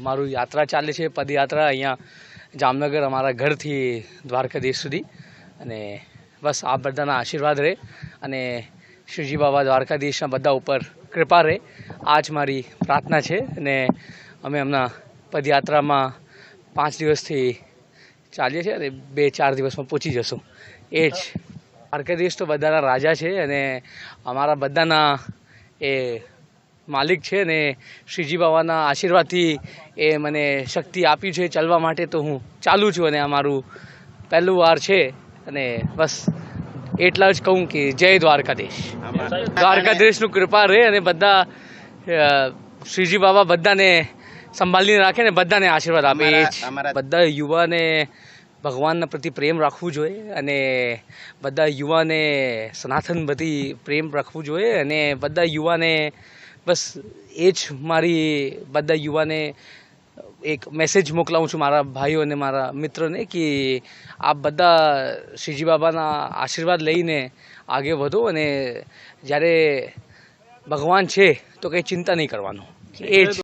મારું યાત્રા ચાલે છે, પદયાત્રા અહીંયા જામનગર, અમારા ઘરથી દ્વારકાધીશ સુધી. અને બસ આ બધાના આશીર્વાદ રહે. અને શ્રીજી બાબા દ્વારકાધીશના બધા ઉપર કૃપા રહે. આ જ મારી પ્રાર્થના છે અને અમે હમણાં પદયાત્રામાં પાંચ દિવસથી ચાલીએ છીએ અને બે ચાર દિવસમાં પહોંચી જશું. એ જ. દ્વારકાધીશ તો બધાના રાજા છે અને અમારા બધાના એ માલિક છે ને શ્રીજી બાબાના આશીર્વાદથી એ મને શક્તિ આપી છે ચાલવા માટે તો હું ચાલું છું અને આ મારું પહેલું વાર છે અને બસ એટલા જ કહું કે જય દ્વારકાધીશ. દ્વારકાધીશનું કૃપા રહે અને બધા શ્રીજી બાબા બધાને સંભાળીને રાખે ને બધાને આશીર્વાદ આપે. બધા યુવાને ભગવાનના પ્રતિ પ્રેમ રાખવું જોઈએ અને બધા યુવાને સનાતન પ્રતિ પ્રેમ રાખવું જોઈએ અને બધા યુવાને બસ એ જ મારી બધા યુવાને એક મેસેજ મોકલાવું છું મારા ભાઈઓ અને મારા મિત્રોને કે આપ બધા શ્રીજી બાબાના આશીર્વાદ લઈને આગળ વધો અને જ્યારે ભગવાન છે તો કંઈ ચિંતા નહીં કરવાનું. એ જ.